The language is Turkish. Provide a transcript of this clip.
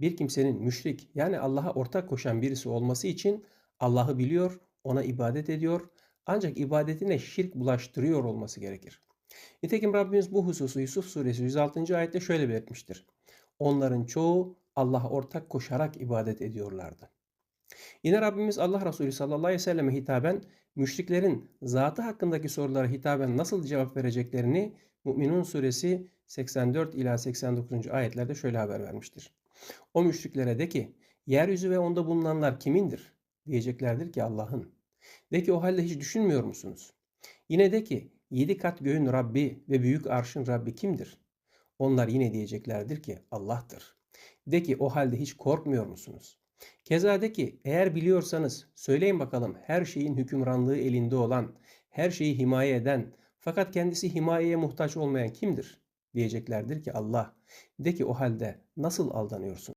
bir kimsenin müşrik yani Allah'a ortak koşan birisi olması için Allah'ı biliyor, ona ibadet ediyor ancak ibadetine şirk bulaştırıyor olması gerekir. Nitekim Rabbimiz bu hususu Yusuf suresi 106. ayette şöyle belirtmiştir. Onların çoğu Allah'a ortak koşarak ibadet ediyorlardı. Yine Rabbimiz Allah Resulü sallallahu aleyhi ve selleme hitaben müşriklerin zatı hakkındaki sorulara hitaben nasıl cevap vereceklerini Müminun suresi 84 ila 89. ayetlerde şöyle haber vermiştir. O müşriklere de ki yeryüzü ve onda bulunanlar kimindir? Diyeceklerdir ki Allah'ın. De ki o halde hiç düşünmüyor musunuz? Yine de ki yedi kat göğün Rabbi ve büyük arşın Rabbi kimdir? Onlar yine diyeceklerdir ki Allah'tır. De ki o halde hiç korkmuyor musunuz? Keza de ki eğer biliyorsanız söyleyin bakalım her şeyin hükümranlığı elinde olan, her şeyi himaye eden fakat kendisi himayeye muhtaç olmayan kimdir? Diyeceklerdir ki Allah. De ki o halde nasıl aldanıyorsun?